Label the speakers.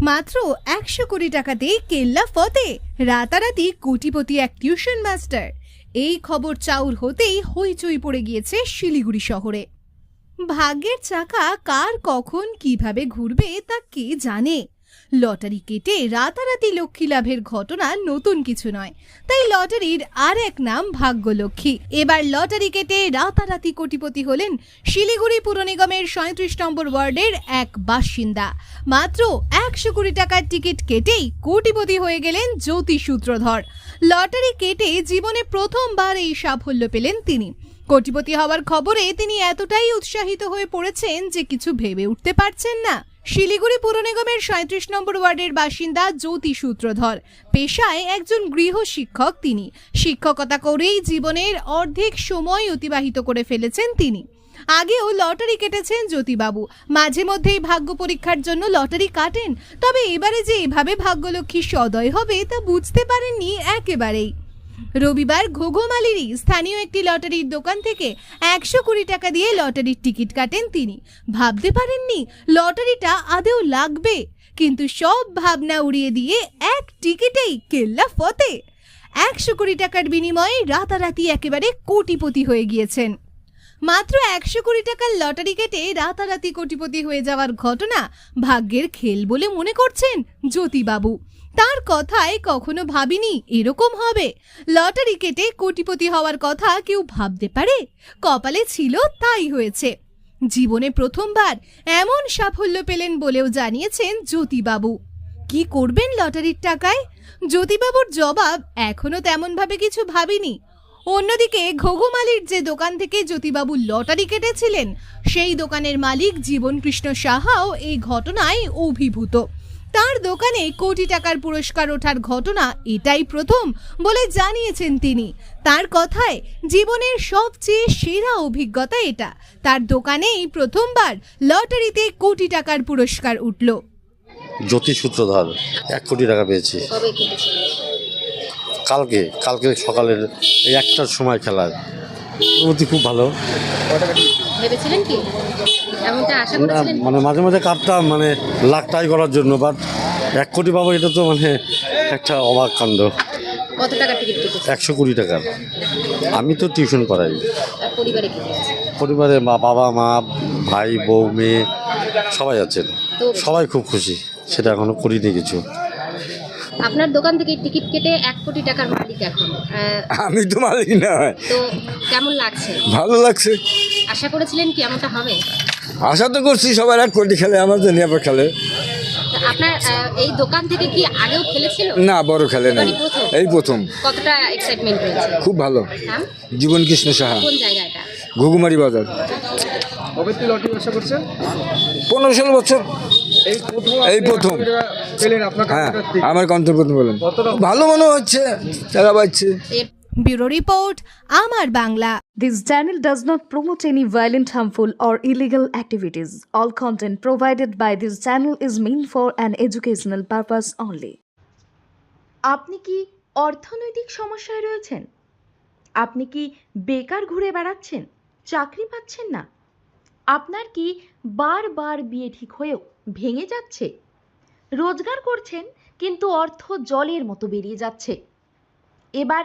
Speaker 1: মাত্র একশো কোটি টাকাতে কেল্লা ফতে, রাতারাতি কোটিপতি এক টিউশন মাস্টার। এই খবর চাউর হতেই হইচই পড়ে গিয়েছে শিলিগুড়ি শহরে। ভাগ্যের চাকা কার কখন কীভাবে ঘুরবে তা কে জানে? লটারি কেটে রাতারাতি লক্ষ্মী লাভের ঘটনা নতুন কিছু নয়। তাই লটারির আর এক নাম ভাগ্যলক্ষ্মী। এবার লটারি কেটে রাতারাতি কোটিপতি হলেন শিলিগুড়ি পুর নিগমের সাঁত্রিশ নম্বর ওয়ার্ডের এক বাসিন্দা। মাত্র একশো কোটি টাকার টিকিট কেটেই কোটিপতি হয়ে গেলেন জ্যোতি সূত্রধর। লটারি কেটে জীবনে প্রথমবার এই সাফল্য পেলেন তিনি। কোটিপতি হওয়ার খবরে তিনি এতটাই উৎসাহিত হয়ে পড়েছেন যে কিছু ভেবে উঠতে পারছেন না। শিলিগুড়ি পুর নিগমের সাঁত্রিশ নম্বর ওয়ার্ডের বাসিন্দা জ্যোতি সূত্রধর। পেশায় একজন গৃহ শিক্ষক তিনি। শিক্ষকতা করেই জীবনের অর্ধেক সময় অতিবাহিত করে ফেলেছেন তিনি। আগেও লটারি কেটেছেন জ্যোতিবাবু। মাঝে মধ্যেই ভাগ্য পরীক্ষার জন্য লটারি কাটেন। তবে এবারে যে এভাবে ভাগ্যলক্ষ্মী সদয় হবে তা বুঝতে পারেননি একেবারেই। রবিবার ঘোঘোমালিরই স্থানীয় একটি লটারির দোকান থেকে একশো কুড়ি টাকা দিয়ে লটারির টিকিট কাটেন তিনি। ভাবতে পারেননি, লটারিটা আদেও লাগবে? কিন্তু সব ভাবনা উড়িয়ে দিয়ে এক টিকিটেই কেল্লা ফতে। একশো কোটি টাকার বিনিময়ে রাতারাতি একেবারে কোটিপতি হয়ে গিয়েছেন। মাত্র একশো কোটি টাকার লটারি কেটে রাতারাতি কোটিপতি হয়ে যাওয়ার ঘটনা ভাগ্যের খেল বলে মনে করছেন জ্যোতিবাবু। তার কথায় কখনো ভাবিনি এরকম হবে। লটারি কেটে কোটিপতি হওয়ার কথা কেউ ভাবতে পারে? কপালে ছিল তাই হয়েছে। জীবনে প্রথমবার এমন সাফল্য পেলেন বলেও জানিয়েছেন জ্যোতিবাবু। কি করবেন লটারির টাকায়? জ্যোতিবাবুর জবাব এখনও তেমনভাবে কিছু ভাবিনি। অন্যদিকে ঘোঘুমালির যে দোকান থেকে জ্যোতিবাবু লটারি কেটেছিলেন, সেই দোকানের মালিক জীবনকৃষ্ণ সাহাও এই ঘটনায় অভিভূত। তার দোকানে কোটি টাকার পুরস্কার ওঠার ঘটনা এটাই প্রথম বলে জানিয়েছেন তিনি। তার কথায় জীবনের সবচেয়ে সেরা অভিজ্ঞতা এটা। তার দোকানেই প্রথমবার লটারিতে কোটি টাকার পুরস্কার উঠল।
Speaker 2: জ্যোতি সূত্রধর এক কোটি টাকা পেয়েছি। কালকে কালকে সকালের এই একটার সময় খেলার। অনুভূতি খুব ভালো। মানে মাঝে মাঝে কাটতাম মানে লাখ টাই করার জন্য বাট এক কোটি পাবো এটা তো মানে একটা অবাক কাণ্ড।
Speaker 3: কত টাকার টিকিট কেটেছে?
Speaker 2: একশো কুড়ি টাকার। আমি তো টিউশন করাই
Speaker 3: পরিবারে কি হয়েছে
Speaker 2: পরিবারে মা বাবা মা ভাই বউ মেয়ে সবাই আছেন সবাই খুব খুশি। সেটা এখনও করিনি কিছু।
Speaker 3: আপনার দোকান থেকে টিকিট কেটে এক কোটি টাকার মালিক এখন। আহ,
Speaker 4: আমি তো মালিক না।
Speaker 3: তো কেমন লাগছে?
Speaker 4: ভালো লাগছে।
Speaker 3: আশা করেছিলেন কি এমনটা হবে?
Speaker 4: আশা তো করছি সবার এক কোটি খেলে আমার তো নিয়ে খেলে।
Speaker 3: আপনার এই দোকান থেকে কি আগেও খেলেছিল?
Speaker 4: না বড় খেলে নাই। এই প্রথম।
Speaker 3: কতটা এক্সাইটমেন্ট রয়েছে?
Speaker 4: খুব ভালো।
Speaker 3: হ্যাঁ?
Speaker 4: জীবন কৃষ্ণ সাহা।
Speaker 3: কোন জায়গাটা?
Speaker 4: ঘুঘুমারি বাজার।
Speaker 5: কবে থেকে লটারি ব্যবসা করছেন
Speaker 4: পনেরো ষোলো বছর।
Speaker 5: এই প্রথম
Speaker 4: প্রথম। হ্যাঁ
Speaker 5: কাছে থেকে।
Speaker 4: আমার কন্তব্য বলেন। ভালো মনে হচ্ছে টাকা পাচ্ছে
Speaker 1: ব্যুরো রিপোর্ট আমার Bangla.
Speaker 6: This channel does not promote any violent harmful or illegal activities all content provided by this channel is mean for an educational purpose only আপনি কি অর্থনৈতিক সমস্যায় রয়েছেন? আপনি কি বেকার ঘুরে বেড়াচ্ছেন? চাকরি পাচ্ছেন না? আপনার কি বারবার বিয়ে ঠিক হয়েও ভেঙে যাচ্ছে? রোজগার করছেন কিন্তু অর্থ জলের মতো বেরিয়ে যাচ্ছে। এবার